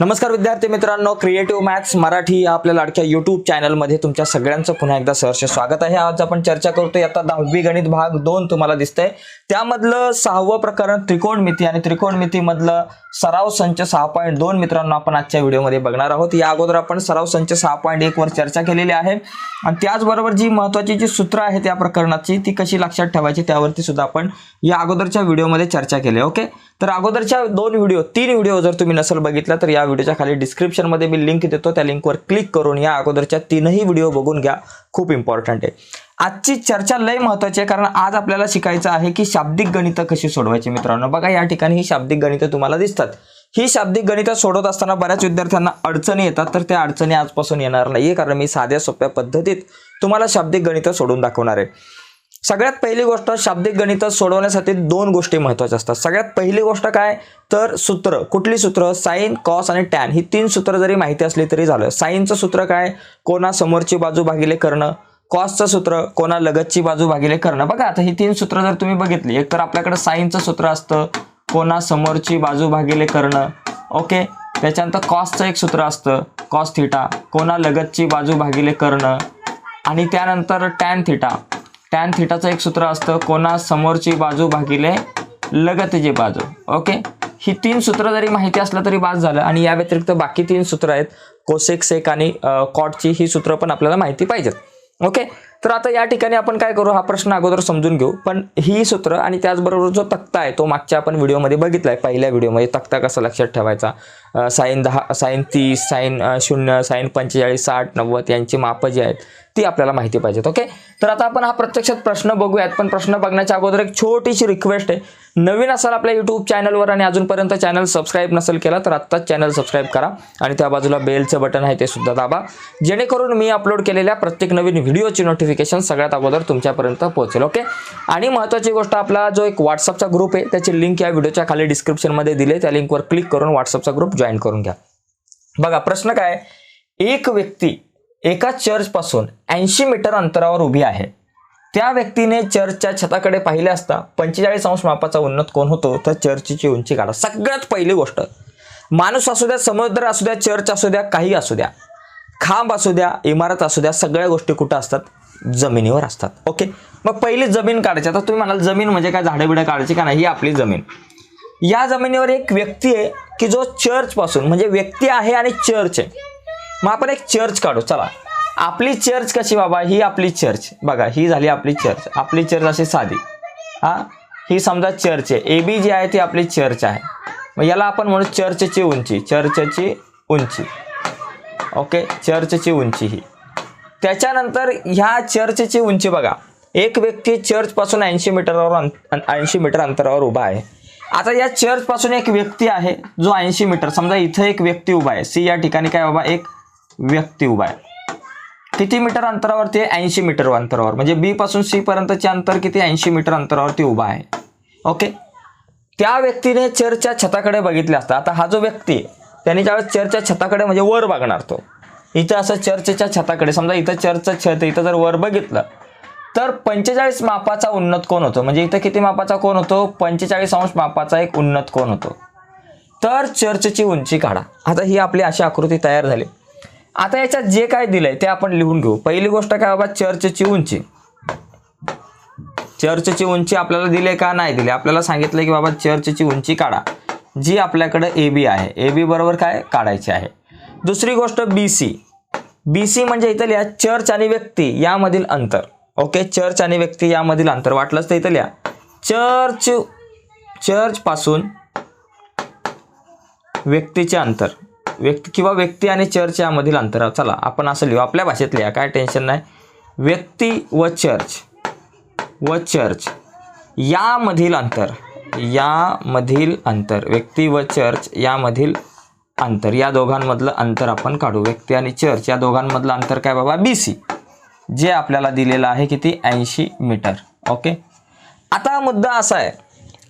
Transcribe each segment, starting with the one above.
नमस्कार विद्यार्थी मित्रांनो क्रिएटिव्ह मॅथ्स मराठी या आपल्या लाडक्या युट्यूब चॅनलमध्ये तुमच्या सगळ्यांचं पुन्हा एकदा सहर्ष स्वागत आहे. आज आपण चर्चा करतोय आता दहावी गणित भाग दोन तुम्हाला दिसतंय. त्यामधलं सहावं प्रकरण त्रिकोणमिती आणि त्रिकोणमितीमधलं सराव संच सहा पॉईंट दोन मित्रांनो आपण आजच्या व्हिडिओमध्ये बघणार आहोत. या अगोदर आपण सराव संच सहा पॉईंट एक वर चर्चा केलेली आहे. आणि त्याचबरोबर जी महत्वाची जी सूत्र आहेत या प्रकरणाची ती कशी लक्षात ठेवायची त्यावरती सुद्धा आपण या अगोदरच्या व्हिडिओमध्ये चर्चा केली आहे ओके? तर अगोदरच्या दोन व्हिडिओ तीन व्हिडिओ जर तुम्ही नसेल बघितला तर या व्हिडिओच्या खाली डिस्क्रिप्शनमध्ये मी लिंक देतो. त्या लिंकवर क्लिक करून या अगोदरच्या तीनही व्हिडिओ बघून घ्या. खूप इम्पॉर्टंट आहे. आजची चर्चा लय महत्वाची आहे कारण आज आपल्याला शिकायचं आहे की शाब्दिक गणितं कशी सोडवायची मित्रांनो. बघा या ठिकाणी ही शाब्दिक गणितं तुम्हाला दिसतात. ही शाब्दिक गणितं सोडवत असताना बऱ्याच विद्यार्थ्यांना अडचणी येतात तर त्या अडचणी आजपासून येणार नाही कारण मी साध्या सोप्या पद्धतीत तुम्हाला शाब्दिक गणितं सोडून दाखवणार आहे. सगळ्यात पहिली गोष्ट शाब्दिक गणितं सोडवण्यासाठी दोन गोष्टी महत्त्वाच्या असतात. सगळ्यात पहिली गोष्ट काय? तर सूत्र कुठली सूत्र? साईन कॉस आणि टॅन. ही तीन सूत्र जरी माहिती असली तरी झालं. साईनचं सूत्र काय? कोणा समोरची बाजू भागिले करणं. कॉसचं सूत्र कोणा लगतची बाजू भागिले करणं. बघा आता ही तीन सूत्र जर तुम्ही बघितली एक तर आपल्याकडे साईनचं सूत्र असतं कोणा समोरची बाजू भागिले करणं. ओके? त्याच्यानंतर कॉसचं एक सूत्र असतं कॉस थिटा. कोणा लगतची बाजू भागिले करणं. आणि त्यानंतर टॅन थिटा. टॅन थिटाचं एक सूत्र असतं कोणा समोरची बाजू भागिले लगतची बाजू ओके? ही तीन सूत्र जरी माहिती असलं तरी बाद झालं आणि या व्यतिरिक्त बाकी तीन सूत्र आहेत कोसेक सेक आणि कॉटची ही सूत्र पण आपल्याला माहिती पाहिजेत ओके? तर आता या ठिकाणी आपण काय करू हा प्रश्न अगोदर समजून घेऊ पण ही सूत्र आणि त्याचबरोबर जो तक्ता आहे तो मागच्या आपण व्हिडिओमध्ये बघितलाय पहिल्या व्हिडिओमध्ये तक्ता कसा लक्षात ठेवायचा साईन दहा साईन तीस साईन शून्य साईन पंचेचाळीस साठ नव्वद यांची मापं जी आहेत ती आपल्याला माहिती पाहिजेत ओके? तर आता आपण हा प्रत्यक्षात प्रश्न बघूयात पण प्रश्न बघण्याच्या अगोदर एक छोटीशी रिक्वेस्ट आहे. नवीन असाल आपल्या युट्यूब चॅनलवर आणि अजूनपर्यंत चॅनल सबस्क्राईब नसेल केला तर आत्ताच चॅनल सबस्क्राईब करा आणि त्या बाजूला बेलचं बटन आहे ते सुद्धा दाबा. जेणेकरून मी अपलोड केलेल्या प्रत्येक नवीन व्हिडिओची नोटिफिकेशन सगळ्यात अगोदर तुमच्यापर्यंत पोहोचेल ओके? आणि महत्त्वाची गोष्ट आपला जो एक व्हॉट्सअपचा ग्रुप आहे त्याची लिंक या व्हिडिओच्या खाली डिस्क्रिप्शनमध्ये दिले त्या लिंकवर क्लिक करून व्हॉट्सअपचा ग्रुप जॉईन करून घ्या. बघा प्रश्न काय? एक व्यक्ती एका चर्चपासून ऐंशी मीटर अंतरावर उभी आहे. त्या व्यक्तीने चर्चच्या छताकडे पाहिले असता पंचेचाळीस अंश मापाचा उन्नत कोण होतो? तर चर्चची उंची काढा. सगळ्यात पहिली गोष्ट माणूस असू द्या समुद्र असू द्या चर्च असू द्या काही असू द्या खांब असू द्या इमारत असू द्या सगळ्या गोष्टी कुठं असतात? जमिनीवर असतात. ओके? मग पहिली जमीन काढायची. आता तुम्ही म्हणाल जमीन म्हणजे काय? झाडं बिडं काढायची का नाही? ही आपली जमीन. या जमिनीवर एक व्यक्ती आहे की जो चर्चपासून म्हणजे व्यक्ती आहे आणि चर्च आहे. मग आपण एक चर्च काढू चला. आपली चर्च कशी बाबा? ही आपली चर्च बघा ही झाली आपली चर्च आपली चर्च अशी साधी. हा? ही समजा चर्च आहे. ए बी जी आहे ती आपली चर्च आहे. मग याला आपण म्हणू चर्चची उंची. चर्चची उंची. ओके चर्चची उंची ही. त्याच्यानंतर ह्या चर्चची उंची बघा. एक व्यक्ती चर्चपासून ऐंशी मीटरवर ऐंशी मीटर अंतरावर उभा आहे. आता या चर्चपासून एक व्यक्ती आहे जो ऐंशी मीटर समजा इथं एक व्यक्ती उभा आहे. सी या ठिकाणी काय बाबा एक व्यक्ती उभा आहे. किती मीटर अंतरावरती आहे? ऐंशी मीटर अंतरावर. म्हणजे बी पासून सी पर्यंतचे अंतर किती? ऐंशी मीटर अंतरावरती उभा आहे. ओके त्या व्यक्तीने चर्चच्या छताकडे बघितले असता आता हा जो व्यक्ती आहे त्याने ज्यावेळेस चर्चच्या छताकडे म्हणजे वर बघणार तो. इथं असं चर्चच्या छताकडे समजा इथं चर्चचं छत इथं जर वर बघितलं तर पंचेचाळीस मापाचा उन्नत कोण होतो? म्हणजे इथं किती मापाचा कोण होतो? पंचेचाळीस अंश मापाचा एक उन्नत कोण होतो? तर चर्चची उंची काढा. आता ही आपली अशी आकृती तयार झाली. आता याच्यात जे काय दिलंय ते आपण लिहून घेऊ. पहिली गोष्ट काय बाबा? चर्चची उंची. चर्चची उंची आपल्याला दिली का? नाही दिली. आपल्याला सांगितलं की बाबा चर्चची उंची काढा. जी आपल्याकडे ए बी आहे. ए बी बरोबर काय? काढायची आहे. दुसरी गोष्ट बी सी. बी सी म्हणजे इथं लिहा चर्च आणि व्यक्ती यामधील अंतर. ओके चर्च आणि व्यक्ती यामधील अंतर वाटलंच तर इथं लिहा. चर्च चर्च पासून व्यक्तीचे अंतर. व्यक्ती किंवा व्यक्ती आणि चर्च यामधील अंतर. चला आपण असं लिहू. आपल्या भाषेत लिहा काय टेन्शन नाही. व्यक्ती व चर्च. व चर्च. यामधील अंतर. यामधील अंतर. व्यक्ती व चर्च यामधील अंतर. या दोघांमधलं अंतर आपण काढू. व्यक्ती आणि चर्च. या दोघांमधलं अंतर काय बाबा? बी सी जे आपल्याला दिलेलं आहे किती? ऐंशी मीटर. ओके आता मुद्दा असा आहे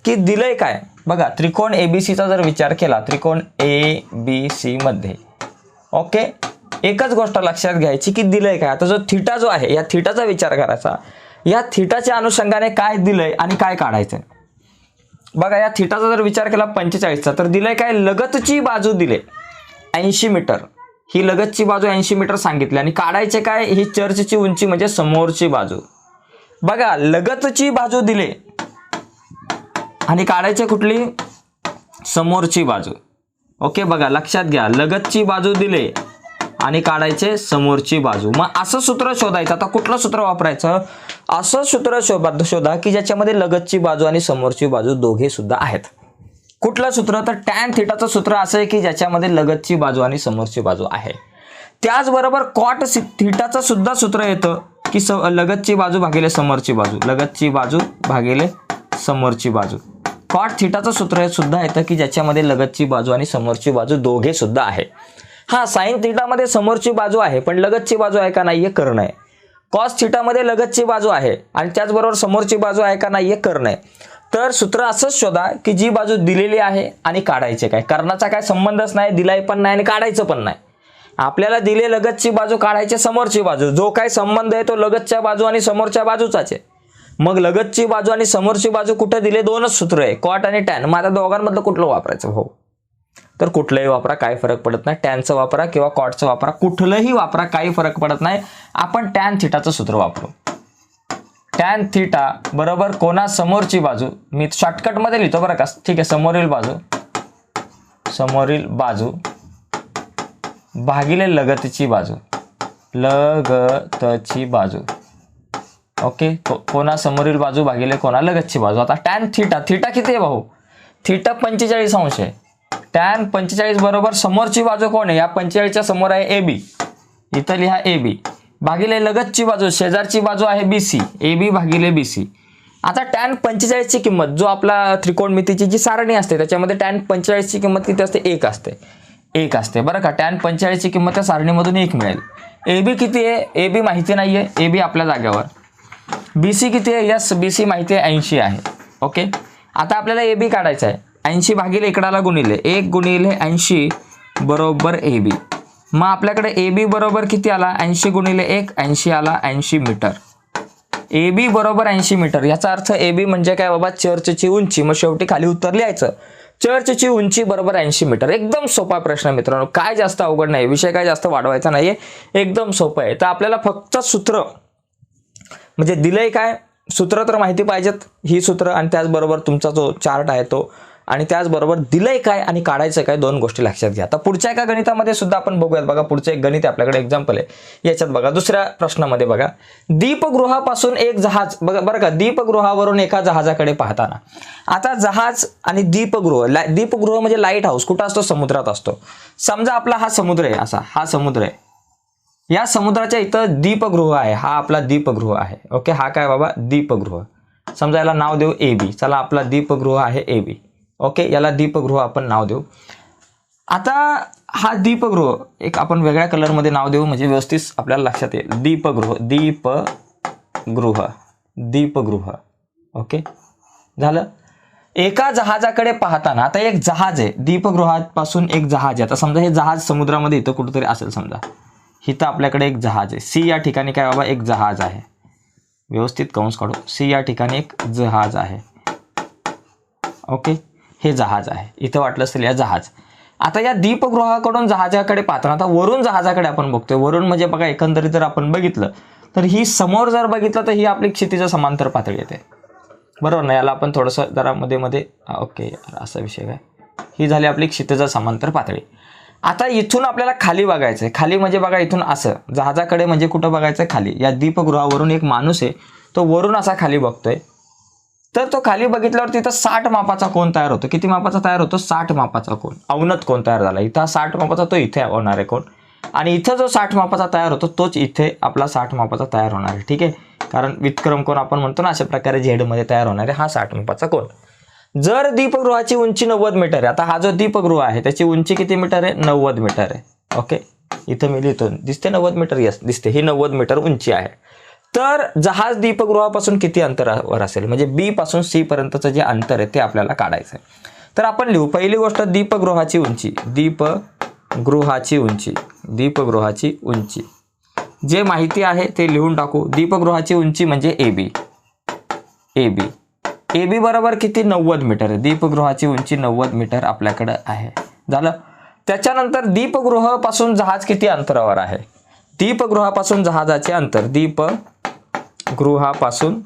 की दिलंय काय? बघा त्रिकोण ए बी सीचा जर विचार केला त्रिकोण ए बी सीमध्ये ओके एकच गोष्ट लक्षात घ्यायची की दिलंय काय? आता जो थिटा जो आहे या थिटाचा विचार करायचा. या थिटाच्या अनुषंगाने काय दिलंय आणि काय काढायचं बघा या थिटाचा जर विचार केला पंचेचाळीसचा तर दिलंय काय? लगतची बाजू दिले ऐंशी मीटर. ही लगतची बाजू ऐंशी मीटर सांगितली. आणि काढायचे काय? ही चर्चची उंची म्हणजे समोरची बाजू. बघा लगतची बाजू दिले. आणि काढायचे कुठली? समोरची बाजू. ओके बघा लक्षात घ्या. लगतची बाजू दिले आणि काढायचे समोरची बाजू. मग असं सूत्र शोधायचं. आता कुठलं सूत्र वापरायचं? असं सूत्र शोधा शोधा की ज्याच्यामध्ये लगतची बाजू आणि समोरची बाजू दोघे सुद्धा आहेत. कुठलं सूत्र? तर टॅन थिटाचं सूत्र असं आहे की ज्याच्यामध्ये लगतची बाजू आणि समोरची बाजू आहे. त्याचबरोबर कॉट थिटाचं सुद्धा सूत्र येतं की स लगतची बाजू भागिले समोरची बाजू. लगतची बाजू भागिले समोरची बाजू. कॉट थिटाचं सूत्र हे सुद्धा येतं की ज्याच्यामध्ये लगतची बाजू आणि समोरची बाजू दोघे सुद्धा आहे. हा साईन थिटामध्ये समोरची बाजू आहे पण लगतची बाजू आहे का नाही हे करणं आहे. कॉस थिटामध्ये लगतची बाजू आहे आणि त्याचबरोबर समोरची बाजू आहे का नाही हे करणं आहे. तर सूत्र असंच शोधा की जी बाजू दिलेली आहे आणि काढायचे काय. कर्णाचा काय संबंधच नाही दिलाय पण नाही आणि काढायचं पण नाही. आपल्याला दिले लगतची बाजू काढायची समोरची बाजू. जो काय संबंध आहे तो लगतच्या बाजू आणि समोरच्या बाजूचाच आहे. मग लगतची बाजू आणि समोरची बाजू कुठं दिले? दोनच सूत्र आहे. कॉट आणि टॅन मग आता दोघांमधलं कुठलं वापरायचं? भाऊ तर कुठलंही वापरा काही फरक पडत नाही. टॅनचं वापरा किंवा कॉटचं वापरा कुठलंही वापरा काही फरक पडत नाही. आपण टॅन थिटाचं सूत्र वापरू. टॅन थिटा बरोबर कोणा समोरची बाजू? मी शॉर्टकटमध्ये लिहितो बरं का. ठीक आहे समोरील बाजू. समोरील बाजू. भागिले लगतची बाजू. लगतची बाजू. ओके? को- कोणा समोरील बाजू भागिले कोणा लगतची बाजू? आता टॅन थिटा थिटा किती आहे भाऊ? थिटा पंचेचाळीस अंश आहे. टॅन पंचेचाळीस बरोबर समोरची बाजू कोण आहे? या पंचेचाळीसच्या समोर आहे ए बी इथं लिहा ए बी भागिले लगतची बाजू शेजारची बाजू आहे बी सी ए बी भागिले बी सी आता टॅन पंचेचाळीसची किंमत जो आपला त्रिकोणमितीची जी सारणी असते त्याच्यामध्ये टॅन पंचेचाळीसची किंमत किती असते? एक असते. एक असते. बरं का? टॅन पंचेचाळीसची किंमत त्या सारणीमधून एक मिळेल. ए बी किती आहे? ए बी माहिती नाही आहे ए बी आपल्या जागेवर. बी सी किती आहे? यस बी सी माहिती आहे. ऐंशी आहे. ओके आता आपल्याला ए बी काढायचं आहे. ऐंशी भागिले इकडाला गुणिले. एक गुणिले ऐंशी बरोबर ए बी मग आपल्याकडे ए बी बरोबर किती आला? ऐंशी गुणिले एक ऐंशी आला ऐंशी मीटर. ए बी बरोबर ऐंशी मीटर. याचा अर्थ ए बी म्हणजे काय बाबा? चर्चची उंची. मग शेवटी खाली उत्तर लिहायचं. चर्चची उंची बरोबर ऐंशी मीटर. एकदम सोपा प्रश्न मित्रांनो. काय जास्त अवघड नाही. विषय काय जास्त वाढवायचा नाही एकदम सोपं आहे. तर आपल्याला फक्त सूत्र म्हणजे दिलंय काय? सूत्र तर माहिती पाहिजेत. ही सूत्र आणि त्याचबरोबर तुमचा जो चार्ट आहे तो आणि त्याचबरोबर दिलंय काय आणि काढायचं काय दोन गोष्टी लक्षात घ्या. आता पुढच्या एका गणितामध्ये सुद्धा आपण बघूयात बघा पुढचं एक गणित आहे आपल्याकडे एक्झाम्पल आहे. याच्यात बघा दुसऱ्या प्रश्नामध्ये बघा. दीपगृहापासून एक जहाज बघा बरं का दीपगृहावरून एका जहाजाकडे पाहताना. आता जहाज आणि दीपगृह ला दीपगृह म्हणजे लाइट हाऊस कुठं असतो? समुद्रात असतो. समजा आपला हा समुद्र आहे असा हा समुद्र आहे. या समुद्राच्या इथं दीपगृह आहे हा आपला दीपगृह आहे. ओके हा काय बाबा? दीपगृह. समजा याला नाव देऊ ए बी. चला आपला दीपगृह आहे ए बी. ओके याला दीपगृह आपण नाव देऊ. आता हा दीपगृह एक आपण वेगळ्या कलरमध्ये नाव देऊ म्हणजे व्यवस्थित आपल्याला लक्षात येईल. दीपगृह दीपगृह दीपगृह. ओके? झालं? एका जहाजाकडे पाहताना आता एक जहाज आहे. दीपगृहापासून एक जहाज आहे. आता समजा हे जहाज समुद्रामध्ये इथं कुठंतरी असेल समजा. इथं आपल्याकडे एक जहाज आहे. सी या ठिकाणी काय बाबा एक जहाज आहे. व्यवस्थित कंस काढू. सी या ठिकाणी एक जहाज आहे. ओके? हे जहाज आहे. इथं वाटलं असेल या जहाज. आता या दीपगृहाकडून जहाजाकडे पाहताना आता वरून जहाजाकडे आपण बघतोय. वरून म्हणजे बघा एकंदरीत जर आपण बघितलं तर ही समोर जर बघितलं तर ही आपली क्षितिज समांतर पातळी येते. बरोबर ना? याला आपण थोडंसं जरा मध्ये मध्ये ओके असा विषय काय ही झाली आपली क्षितिज समांतर पातळी. आता इथून आपल्याला खाली बघायचं आहे खाली म्हणजे बघा इथून असं. जहाजाकडे म्हणजे कुठं बघायचं आहे खाली. या दीपगृहावरून एक माणूस आहे. तो वरून असा खाली बघतोय. तर तो खाली बघितल्यावर तिथं साठ मापाचा कोण तयार होतो? किती मापाचा तयार होतो? साठ मापाचा कोण? अवनत कोण तयार झाला? इथं हा साठ मापाचा तो इथे होणार आहे कोण? आणि इथं जो साठ मापाचा तयार होतो तोच इथे आपला साठ मापाचा तयार होणार आहे ठीक आहे? कारण विक्रम कोण आपण म्हणतो ना अशा प्रकारे झेडमध्ये तयार होणार आहे हा साठ मापाचा कोण? जर दीपगृहाची उंची नव्वद मीटर आहे आता हा जो दीपगृह आहे त्याची उंची किती मीटर आहे? नव्वद मीटर आहे ओके? इथं मी लिहितो दिसते नव्वद मीटर? यस दिसते. ही नव्वद मीटर उंची आहे. तर जहाज दीपगृहापासून किती अंतरावर असेल? म्हणजे बी पासून सी पर्यंतचं जे अंतर आहे ते आपल्याला काढायचं आहे. तर आपण लिहू. पहिली गोष्ट दीपगृहाची उंची. दीपगृहाची उंची. दीपगृहाची उंची. जे माहिती आहे ते लिहून टाकू. दीपगृहाची उंची म्हणजे A B A B A B बरोबर किती? नव्वद मीटर. दीपगृहाची उंची नव्वद मीटर आपल्याकडं आहे. झालं? त्याच्यानंतर दीपगृहापासून जहाज किती अंतरावर आहे? दीपगृहापासून जहाजाचे अंतर दीप गृहापासून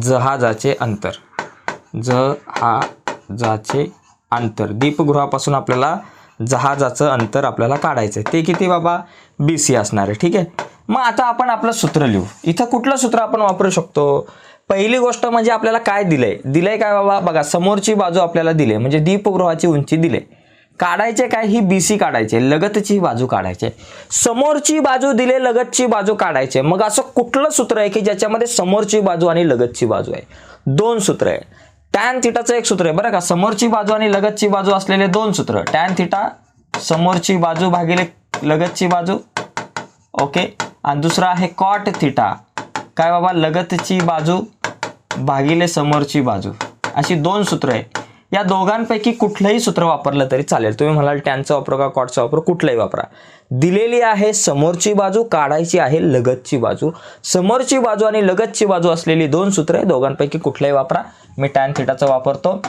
जहाजाचे अंतर. जहाजाचे अंतर. दीपगृहापासून आपल्याला जहाजाचं अंतर आपल्याला काढायचं आहे ते किती बाबा? बी सी असणार आहे. ठीक आहे? मग आता आपण आपलं सूत्र लिहू. इथं कुठलं सूत्र आपण वापरू शकतो? पहिली गोष्ट म्हणजे आपल्याला काय दिलंय? दिलंय काय बाबा? बघा समोरची बाजू आपल्याला दिली म्हणजे दीपगृहाची उंची दिले काढायचे काय? ही बी सी काढायचे. लगतची बाजू काढायचे. समोरची बाजू दिले लगतची बाजू काढायचे. मग असं कुठलं सूत्र आहे की ज्याच्यामध्ये समोरची बाजू आणि लगतची बाजू आहे? दोन सूत्र आहे. टॅन थिटाचं एक सूत्र आहे. बरं का? समोरची बाजू आणि लगतची बाजू असलेले दोन सूत्र. टॅन थिटा समोरची बाजू भागिले लगतची बाजू. ओके. आणि दुसरा आहे कॉट थिटा. काय बाबा? लगतची बाजू भागिले समोरची बाजू. अशी दोन सूत्र आहे. या दोघांपैकी कुठलंही सूत्र वापरलं तरी चालेल. तुम्ही म्हणाल टॅनचा वापर का कॉटचा वापर कुठलंही वापरा. दिलेली आहे समोरची बाजू काढायची आहे लगतची बाजू. समोरची बाजू आणि लगतची बाजू असलेली दोन सूत्र आहे दोघांपैकी कुठलंही वापरा. मी टॅन थिटाचा वापरतो.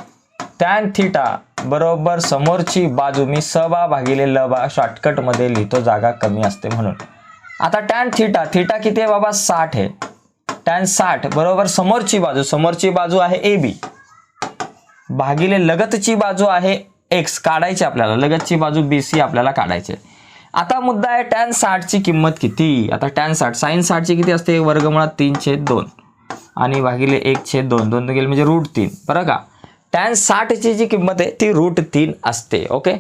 टॅन थिटा बरोबर समोरची बाजू मी सबा भागिले लबा शॉर्टकटमध्ये लिहितो जागा कमी असते म्हणून. आता टॅन थिटा थिटा किती आहे बाबा? साठ आहे. टॅन साठ बरोबर समोरची बाजू समोरची बाजू आहे ए बी भागिले लगतची बाजू आहे एक्स काढायची आपल्याला. लगतची बाजू बी सी आपल्याला काढायची आहे. आता मुद्दा आहे टॅन साठची किंमत किती? आता टॅन साठ साईन साठची किती असते? वर्गमुळात तीन छेद दोन. आणि भागिले एक छेद दोन. दोन गेले म्हणजे रूट तीन. बरं का? टॅन साठची जी किंमत आहे ती रूट तीन असते. ओके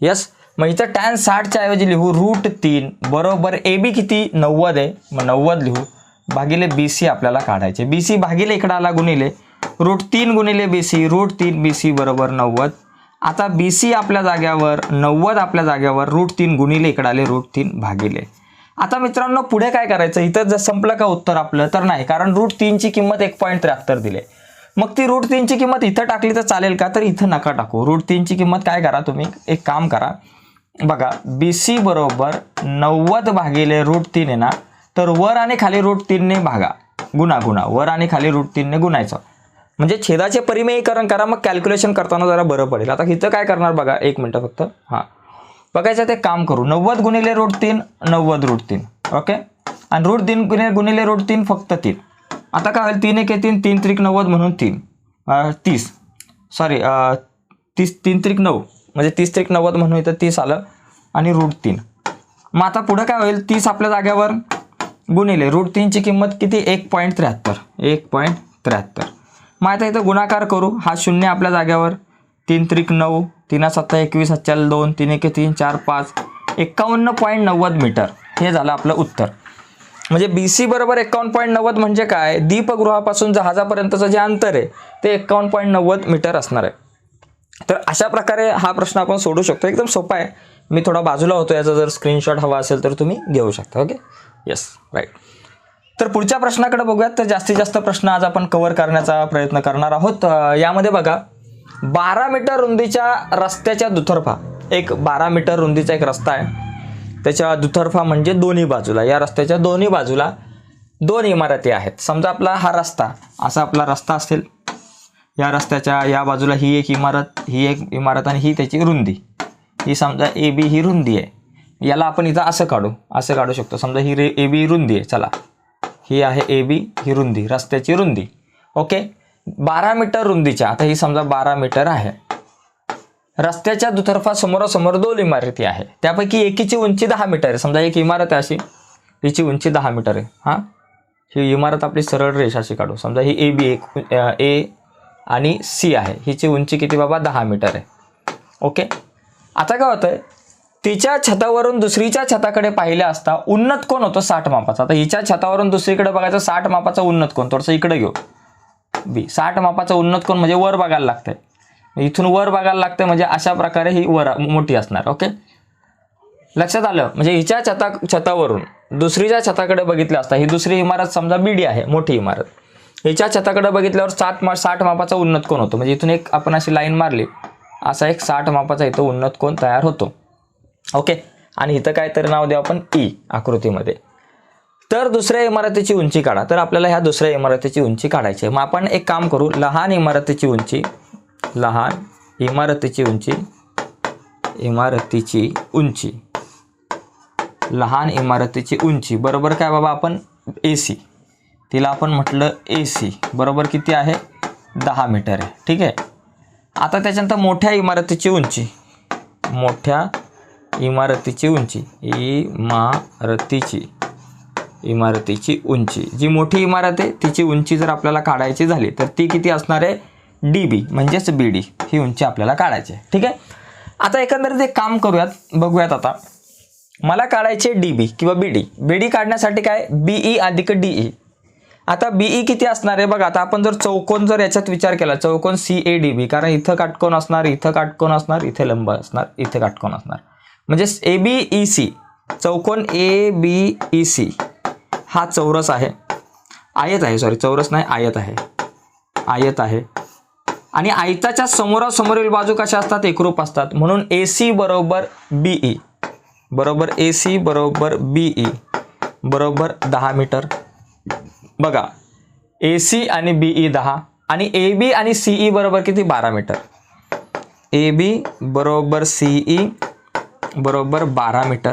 यस मग इथं टॅन साठच्या ऐवजी लिहू रूट तीन. बरोबर ए बी किती? नव्वद आहे. मग नव्वद लिहू. भागिले बी सी आपल्याला काढायचे. बी सी भागिले इकडं आला गुणिले. रूट तीन गुणिले बी सी रूट तीन बी सी बरोबर नव्वद. आता बी सी आपल्या जाग्यावर नव्वद आपल्या जाग्यावर रूट तीन गुणिले इकडे आले रूट तीन भागिले. आता मित्रांनो पुढे काय करायचं? इथं जर संपलं का उत्तर आपलं? तर नाही कारण रूट तीनची किंमत एक पॉईंट त्र्याहत्तर दिले. मग ती रूट तीनची किंमत इथं टाकली तर चालेल का? तर इथं नका टाकू. रूट तीनची किंमत काय करा तुम्ही? एक काम करा. बघा बी सी बरोबर नव्वद भागिले रूट तीन आहे ना? तर वर आणि खाली रूट तीनने भागा. गुणा गुणा. वर आणि खाली रूट तीनने गुणायचं. म्हणजे छेदाचे परिमेयीकरण करा मग कॅल्क्युलेशन करताना जरा बरं पडेल. आता इथं काय करणार बघा एक मिनटं फक्त. हां. बघायचं ते काम करू. नव्वद गुणिले रूट तीन नव्वद रूट तीन. ओके आणि रूट तीन गुणिले गुणिले रूट तीन फक्त तीन. आता काय होईल? तीन एक तीन तीन त्रिक नव्वद म्हणून तीन. तीस. सॉरी तीस तीन त्रिक नऊ. म्हणजे तीस त्रिक नव्वद म्हणून इथं तीस आलं आणि रूट तीन. मग आता पुढं काय होईल? तीस आपल्या जाग्यावर गुणिले. रूट तीनची किंमत किती? एक पॉईंट त्र्याहत्तर. एक पॉईंट त्र्याहत्तर. मग आता इथं गुणाकार करू. हा शून्य आपल्या जाग्यावर तीन त्रिक नऊ तीना सत्ता एकवीस सत्त्याला दोन तीन एके तीन चार पाच. एक्कावन्न पॉईंट नव्वद मीटर. हे झालं आपलं उत्तर. म्हणजे बी सी बरोबर एक्कावन्न पॉईंट नव्वद म्हणजे काय? दीपगृहापासून जहाजापर्यंतचं जे अंतर आहे ते एक्कावन्न पॉईंट नव्वद मीटर असणार आहे. तर अशा प्रकारे हा प्रश्न आपण सोडू शकतो. एकदम सोपा आहे. मी थोडा बाजूला होतो याचा जर स्क्रीनशॉट हवा असेल तर तुम्ही घेऊ शकता. ओके येस राईट तर पुढच्या प्रश्नाकडे बघूयात. तर जास्तीत जास्त प्रश्न आज आपण कव्हर करण्याचा प्रयत्न करणार आहोत. यामध्ये बघा बारा मीटर रुंदीच्या रस्त्याच्या दुतर्फा एक बारा मीटर रुंदीचा एक रस्ता आहे. त्याच्या दुतर्फा म्हणजे दोन्ही बाजूला. या रस्त्याच्या दोन्ही बाजूला दोन इमारती आहेत. समजा आपला हा रस्ता असा आपला रस्ता असेल. या रस्त्याच्या या बाजूला ही एक इमारत ही एक इमारत आणि ही त्याची रुंदी. ही समजा ए बी ही रुंदी आहे. याला आपण इथं असं काढू असं काढू शकतो. समजा ही रे ए बी रुंदी आहे. चला. ही आहे ए बी ही रुंदी रस्त्याची रुंदी. ओके? बारा मीटर रुंदीच्या आता ही समजा बारा मीटर आहे. रस्त्याच्या दुतर्फा समोरासमोर दोन इमारती आहे. त्यापैकी एकीची उंची दहा मीटर आहे. समजा एक इमारत आहे अशी. हिची उंची दहा मीटर आहे. हां? ही इमारत आपली सरळ रेषा अशी काढू. समजा ही ए बी एक ए आणि सी आहे. हिची उंची किती बाबा? दहा मीटर आहे. ओके? आता काय होतं तिच्या छतावरून दुसरीच्या छताकडे पाहिले असता उन्नत कोण होतो? साठ मापाचा. आता हिच्या छतावरून दुसरीकडे बघायचं साठ मापाचा उन्नत कोण? थोडंसं इकडे घेऊ. बी. साठ मापाचा उन्नत कोण म्हणजे वर बघायला लागतंय. इथून वर बघायला लागतंय म्हणजे अशा प्रकारे ही वर मोठी असणार ओके? लक्षात आलं? म्हणजे हिच्या छता छतावरून दुसरीच्या छताकडे बघितलं असता ही दुसरी इमारत समजा बीडी आहे मोठी इमारत. हिच्या छताकडे बघितल्यावर साठ मा साठ मापाचा उन्नत कोण होतो? म्हणजे इथून एक आपण अशी लाईन मारली असा एक साठ मापाचा इथं उन्नत कोण तयार होतो. ओके. आणि इथं काय तरी नाव देऊ आपण ई आकृतीमध्ये. तर दुसऱ्या इमारतीची उंची काढा. तर आपल्याला ह्या दुसऱ्या इमारतीची उंची काढायची आहे. मग आपण एक काम करू. लहान इमारतीची उंची लहान इमारतीची उंची इमारतीची उंची. लहान इमारतीची उंची. बरोबर काय बाबा आपण? ए सी तिला आपण म्हटलं ए सी बरोबर किती आहे? दहा मीटर आहे. ठीक आहे? आता त्याच्यानंतर मोठ्या इमारतीची उंची. मोठ्या इमारतीची उंची. इमारतीची. इमारतीची उंची. जी मोठी इमारत आहे तिची उंची जर आपल्याला काढायची झाली तर ती किती असणार आहे? डी बी म्हणजेच बी डी ही उंची आपल्याला काढायची आहे. ठीक आहे? आता एकंदरीत एक काम करूयात बघूयात आता. मला काढायचे डी बी किंवा बी डी बी डी काढण्यासाठी काय? बीई अधिक डी ई आता बीई किती असणार आहे? बघा आता आपण जर चौकोन जर याच्यात विचार केला चौकोन सी ए डी बी कारण इथं काटकोन असणार इथं काटकोन असणार इथे लंब असणार इथे काटकोन असणार. म्हणजे ए बी ई सी चौकोन ए बी ई सी हा चौरस आहे. आयत आहे सॉरी चौरस नाही आयत आहे. आयत आहे. आणि आयताच्या समोरासमोरील बाजू कशा असतात? एकरूप असतात. म्हणून ए सी बरोबर बी ई बरोबर ए सी बरोबर बी ई बरोबर दहा मीटर. बघा ए सी आणि बी ई दहा आणि ए बी आणि सीई बरोबर किती? बारा मीटर. ए बी बरोबर सीई बरोबर बारा मीटर.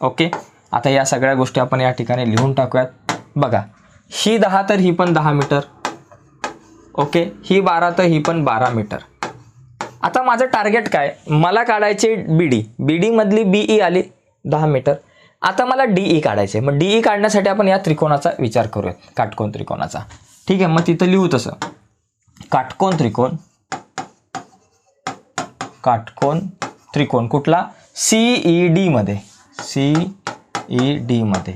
ओके? आता या सगळ्या गोष्टी आपण या ठिकाणी लिहून टाकूयात. बघा ही दहा तर ही पण दहा मीटर. ओके? ही बारा तर ही पण बारा मीटर. आता माझं टार्गेट काय? मला काढायचे बी डी बी डीमधली बी ई आली दहा मीटर. आता मला डी ई काढायचे मग डी ई काढण्यासाठी आपण या त्रिकोणाचा विचार करूयात. काटकोन त्रिकोणाचा. ठीक आहे? मग तिथं लिहू तसं. काटकोन त्रिकोण. काटकोन त्रिकोण कुठला? सीई डीमध्ये सीई डीमध्ये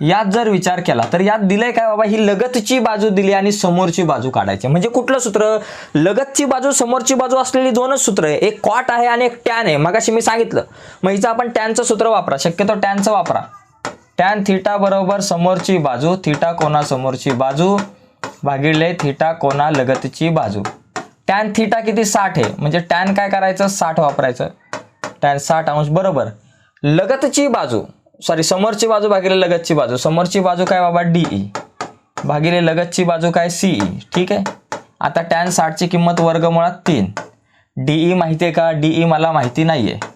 यात जर विचार केला तर यात दिलंय काय बाबा? ही लगतची बाजू दिली आणि समोरची बाजू काढायची. म्हणजे कुठलं सूत्र? लगतची बाजू समोरची बाजू असलेली दोनच सूत्र आहे. एक कॉट आहे आणि एक टॅन आहे. मगाशी मी सांगितलं. मग हिचं आपण टॅनचं सूत्र वापरा. शक्यतो टॅनचं वापरा. टॅन थिटा बरोबर समोरची बाजू थिटा कोणा समोरची बाजू भागिले थिटा कोणा लगतची बाजू. टॅन थिटा किती साठ आहे? म्हणजे टॅन काय करायचं? साठ वापरायचं. टॅन साठ अंश बरोबर. लगतची बाजू सॉरी समोरची बाजू भागिले लगतची बाजू. समोरची बाजू काय बाबा? डीई भागिले लगतची बाजू काय? सीई ठीक आहे? आता टॅन साठची किंमत वर्गमुळात तीन. डी ई माहिती आहे का? डी ई मला माहिती नाही आहे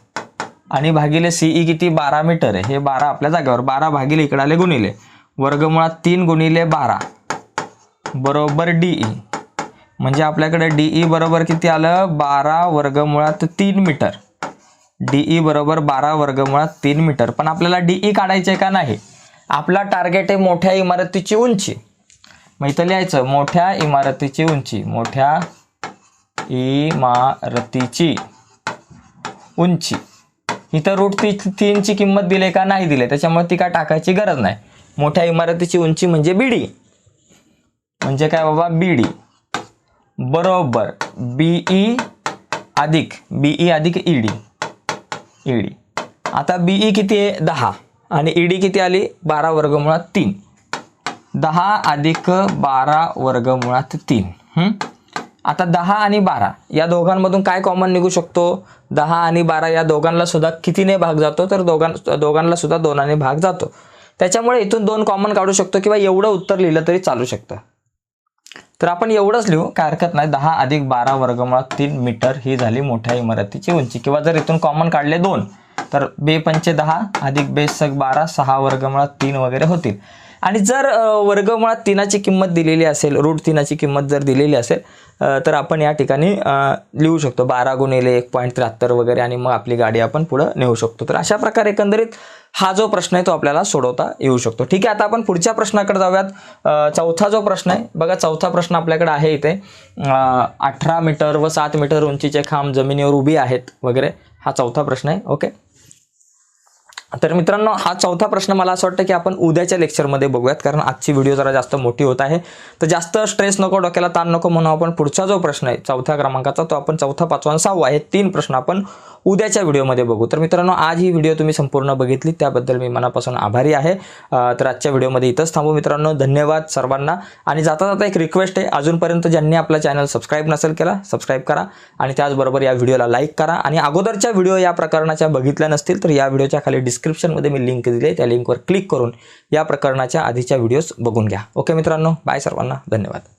आणि भागिले सीई किती? बारा मीटर आहे. हे बारा आपल्या जागेवर बारा भागिले इकडे आले गुणिले. वर्गमुळात तीन गुणिले बारा. बरोबर डी ई म्हणजे आपल्याकडे ई बरोबर किती आलं? बारा वर्गमुळात तीन मीटर. डीई e बरोबर बारा वर्गमुळात तीन मीटर. पण आपल्याला डीई e काढायचे का नाही? आपला टार्गेट आहे मोठ्या इमारतीची उंची. मग इथं लिहायचं मोठ्या इमारतीची उंची मोठ्या इमारतीची उंची. इथं रूट ती तीनची किंमत दिली का नाही दिली? त्याच्यामुळे ती काय टाकायची गरज नाही. मोठ्या इमारतीची उंची म्हणजे बीडी म्हणजे काय बाबा? बीडी बरोबर. बीई अधिक बीई अधिक ईडी ईडी. आता बीई किती आहे? दहा. आणि ईडी किती आली? बारा वर्गमुळात तीन. दहा अधिक बारा वर्गमुळात तीन. आता दहा आणि बारा या दोघांमधून काय कॉमन निघू शकतो? दहा आणि बारा या दोघांना सुद्धा कितीने भाग जातो? तर दोघां दोघांना सुद्धा दोनाने भाग जातो. त्याच्यामुळे इथून दोन कॉमन काढू शकतो किंवा एवढं उत्तर लिहिलं तरी चालू शकतं. तर आपण एवढंच लिहू काय हरकत नाही. दहा अधिक बारा वर्गमुळात तीन मीटर ही झाली मोठ्या इमारतीची उंची. किंवा जर इथून कॉमन काढले दोन तर बे पंचे दहा अधिक बेसक बारा सहा वर्गमुळात तीन वगैरे होतील. आणि जर वर्गमुळात तीनाची किंमत दिलेली असेल रूट तीनाची किंमत जर दिलेली असेल तर आपण या ठिकाणी लिहू शकतो. बारा गुणिले एक पॉईंट त्र्याहत्तर वगैरे आणि मग आपली गाडी आपण पुढं नेऊ शकतो. तर अशा प्रकारे एकंदरीत हा जो प्रश्न आहे तो आपल्याला सोडवता येऊ शकतो. ठीक आहे आता आपण पुढच्या प्रश्नाकडे जाऊयात. चौथा जो प्रश्न आहे बघा चौथा प्रश्न आपल्याकडे आहे इथे. अठरा मीटर व सात मीटर उंचीचे खांब जमिनीवर उभी आहेत वगैरे. हा चौथा प्रश्न आहे ओके? तर मित्रांनो हा चौथा प्रश्न मला असं वाटतं की आपण उद्याच्या लेक्चरमध्ये बघूयात कारण आजची व्हिडिओ जरा जास्त मोठी होत आहे. तर जास्त स्ट्रेस नको डोक्याला ताण नको म्हणून आपण पुढचा जो प्रश्न आहे चौथ्या क्रमांकाचा तो आपण चौथा पाचवा आणि सहावा हे तीन प्रश्न आपण उद्याच्या व्हिडिओमध्ये बघू. तर मित्रांनो आज ही व्हिडिओ तुम्ही संपूर्ण बघितली त्याबद्दल मी मनापासून आभारी आहे. तर आजच्या व्हिडिओमध्ये इथंच थांबू मित्रांनो. धन्यवाद सर्वांना. आणि जाता जाता एक रिक्वेस्ट आहे अजूनपर्यंत ज्यांनी आपला चॅनल सबस्क्राईब नसेल केला सबस्क्राईब करा. आणि त्याचबरोबर या व्हिडिओला लाईक करा. आणि अगोदरच्या व्हिडिओ या प्रकरणाच्या बघितल्या नसतील तर या व्हिडिओच्या खाली डिस्क डिस्क्रिप्शनमध्ये मी लिंक दिली आहे. त्या लिंकवर क्लिक करून या प्रकरणाच्या आधीच्या व्हिडिओज बघून घ्या. ओके मित्रांनो बाय सर्वांना. धन्यवाद.